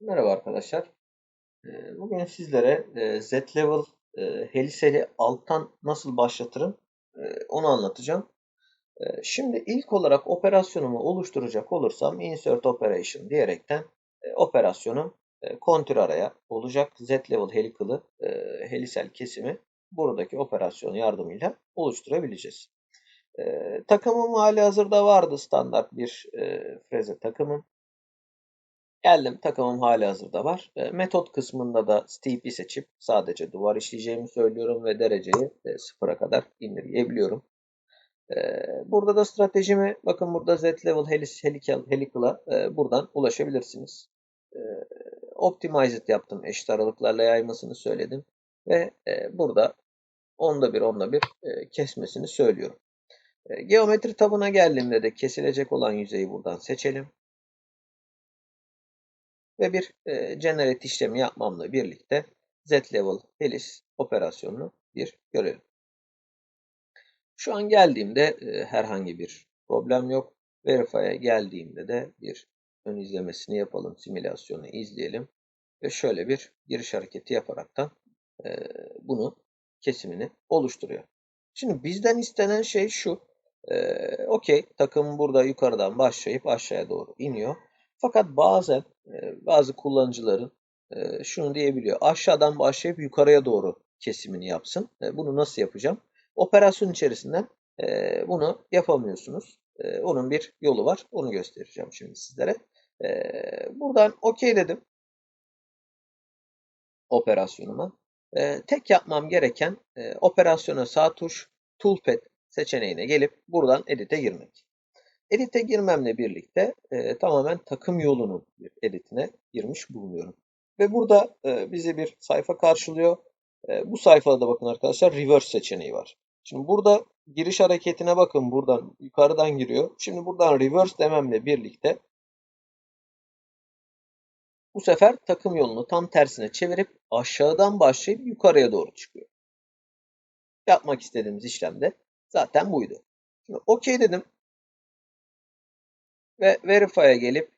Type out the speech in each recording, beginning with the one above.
Merhaba arkadaşlar. Ee, Bugün sizlere e, Z-Level e, Heliseli alttan nasıl başlatırım e, onu anlatacağım. Şimdi ilk olarak operasyonumu oluşturacak olursam Insert Operation diyerekten operasyonum kontür araya olacak. Z-Level Helical'ı e, helisel kesimi buradaki operasyon yardımıyla oluşturabileceğiz. Takımım hali hazırda vardı standart bir freze takımım. Geldim takımım hali hazırda var. E, metot kısmında da steep'i seçip sadece duvar işleyeceğimi söylüyorum ve dereceyi e, sıfıra kadar indirgeyebiliyorum. E, burada da stratejimi bakın burada Z level helical, helical'a e, buradan ulaşabilirsiniz. Optimized yaptım. Eşit aralıklarla yaymasını söyledim. Ve burada onda bir onda bir kesmesini söylüyorum. E, geometri tabına geldiğimde de kesilecek olan yüzeyi buradan seçelim ve bir e, generate işlemi yapmamla birlikte Z-Level Helis operasyonunu bir görelim. Şu an geldiğimde e, herhangi bir problem yok. Verify'a geldiğimde de bir ön izlemesini yapalım. Simülasyonu izleyelim. Ve şöyle bir giriş hareketi yaparaktan e, bunu kesimini oluşturuyor. Şimdi bizden istenen şey şu. E, Okey takım burada yukarıdan başlayıp aşağıya doğru iniyor. Fakat bazen bazı kullanıcıların şunu diyebiliyor. Aşağıdan başlayıp yukarıya doğru kesimini yapsın. Bunu nasıl yapacağım? Operasyon içerisinden bunu yapamıyorsunuz. Onun bir yolu var. Onu göstereceğim şimdi sizlere. Buradan OK dedim. Operasyonuma. Tek yapmam gereken operasyona sağ tuş Toolpad seçeneğine gelip buradan Edit'e girmek. Edit'e girmemle birlikte e, tamamen takım yolunun bir editine girmiş bulunuyorum. Ve burada e, bize bir sayfa karşılıyor. E, bu sayfada da bakın arkadaşlar reverse seçeneği var. Şimdi burada giriş hareketine bakın buradan yukarıdan giriyor. Şimdi buradan reverse dememle birlikte bu sefer takım yolunu tam tersine çevirip aşağıdan başlayıp yukarıya doğru çıkıyor. Yapmak istediğimiz işlem de zaten buydu. Şimdi OK dedim. Ve Verify'a gelip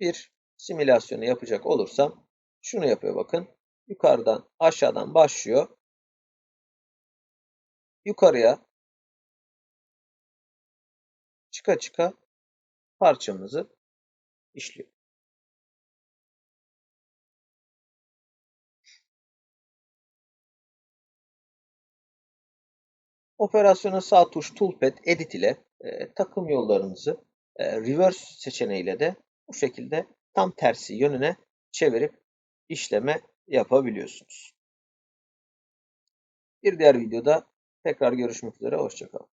bir simülasyonu yapacak olursam şunu yapıyor bakın. Yukarıdan aşağıdan başlıyor. Yukarıya çıka çıka parçamızı işliyor. Operasyona sağ tuş Toolpad Edit ile e, takım yollarınızı e, reverse seçeneğiyle de bu şekilde tam tersi yönüne çevirip işleme yapabiliyorsunuz. Bir diğer videoda tekrar görüşmek üzere. Hoşçakalın.